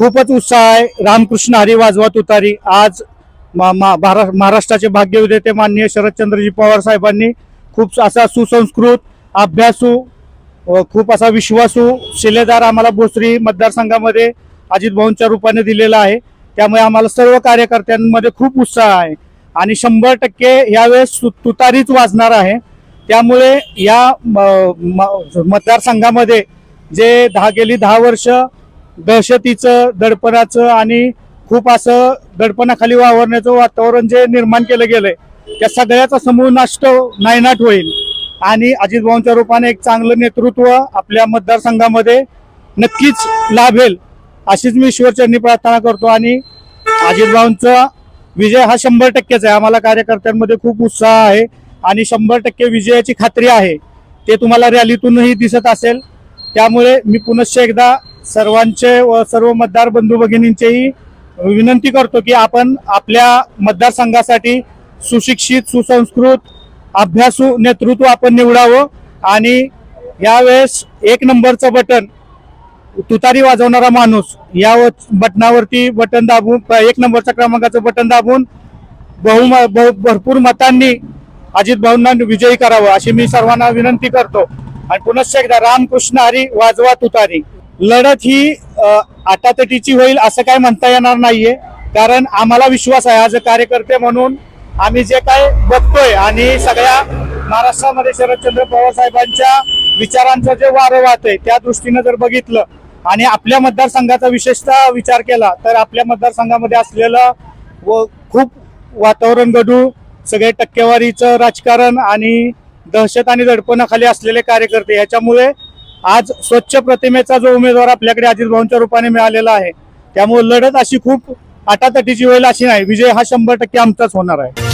खूपच उत्साह आहे. रामकृष्ण हरी वाजवा तुतारी आज मा- भाग्य उदयते माननीय शरदचंद्रजी पवार साहेबांनी खूप असा सुसंस्कृत अभ्यासू खूप असा विश्वासू शिलेदार आम्हाला भोसरी मतदारसंघामध्ये अजित भाऊंच्या रूपाने दिलेला आहे. त्यामुळे आम्हाला सर्व कार्यकर्त्यांमध्ये खूप उत्साह आहे. आणि शंभर टक्के यावेळेस तुतारीच वाजणार आहे. त्यामुळे या म- मतदारसंघामध्ये जे दहा गेली दहा वर्ष दहशतीचं दडपणाचं आणि खूप असं दडपणाखाली वावरण्याचं वातावरण जे निर्माण केलं गेलंय त्या सगळ्याचा समूळ नष्ट नायनाट होईल. आणि अजित भाऊंच्या रूपाने एक चांगलं नेतृत्व आपल्या मतदारसंघामध्ये नक्कीच लाभेल अशीच मी ईश्वरचरणी प्रार्थना करतो. आणि अजित भाऊंचा विजय हा शंभर टक्केच आहे. आम्हाला कार्यकर्त्यांमध्ये खूप उत्साह आहे आणि शंभर टक्के विजयाची खात्री आहे. ते तुम्हाला रॅलीतूनही दिसत असेल. त्यामुळे मी पुनश्च एकदा सर्वांचे व सर्व मतदार बंधू भगिनींचेही विनंती करतो की आपण आपल्या मतदारसंघासाठी सुशिक्षित सुसंस्कृत अभ्यासू नेतृत्व आपण निवडावं. आणि यावेळेस एक नंबरचं बटन तुतारी वाजवणारा माणूस या बटनावरती बटन दाबून एक नंबरच्या क्रमांकाचं बटन दाबून बहुम बहु भरपूर मतांनी अजित भाऊंना विजयी करावं अशी मी सर्वांना विनंती करतो. आणि पुनश्च एकदा रामकृष्ण हरी वाजवा तुतारी. लढत ही आटातटीची होईल असं काय म्हणता येणार नाहीये. कारण आम्हाला विश्वास आहे आज कार्यकर्ते म्हणून आम्ही जे काय बघतोय आणि सगळ्या महाराष्ट्रामध्ये शरदचंद्र पवार साहेबांच्या विचारांचं जे वारं आहे त्या दृष्टीनं जर बघितलं आणि आपल्या मतदारसंघाचा विशेषतः विचार केला तर आपल्या मतदारसंघामध्ये असलेलं व खूप वातावरण गडू सगळे टक्केवारीचं राजकारण आणि दहशत आणि दडपणाखाली असलेले कार्यकर्ते याच्यामुळे आज स्वच्छ प्रतिमेचा जो उमेदवार आपल्याकडे अजित भाऊंच्या रूपाने मिळालेला आहे त्यामुळे लढत अशी खूप आटातटीची होईल अशी नाही. विजय हा शंभर टक्के आमचाच होणार आहे.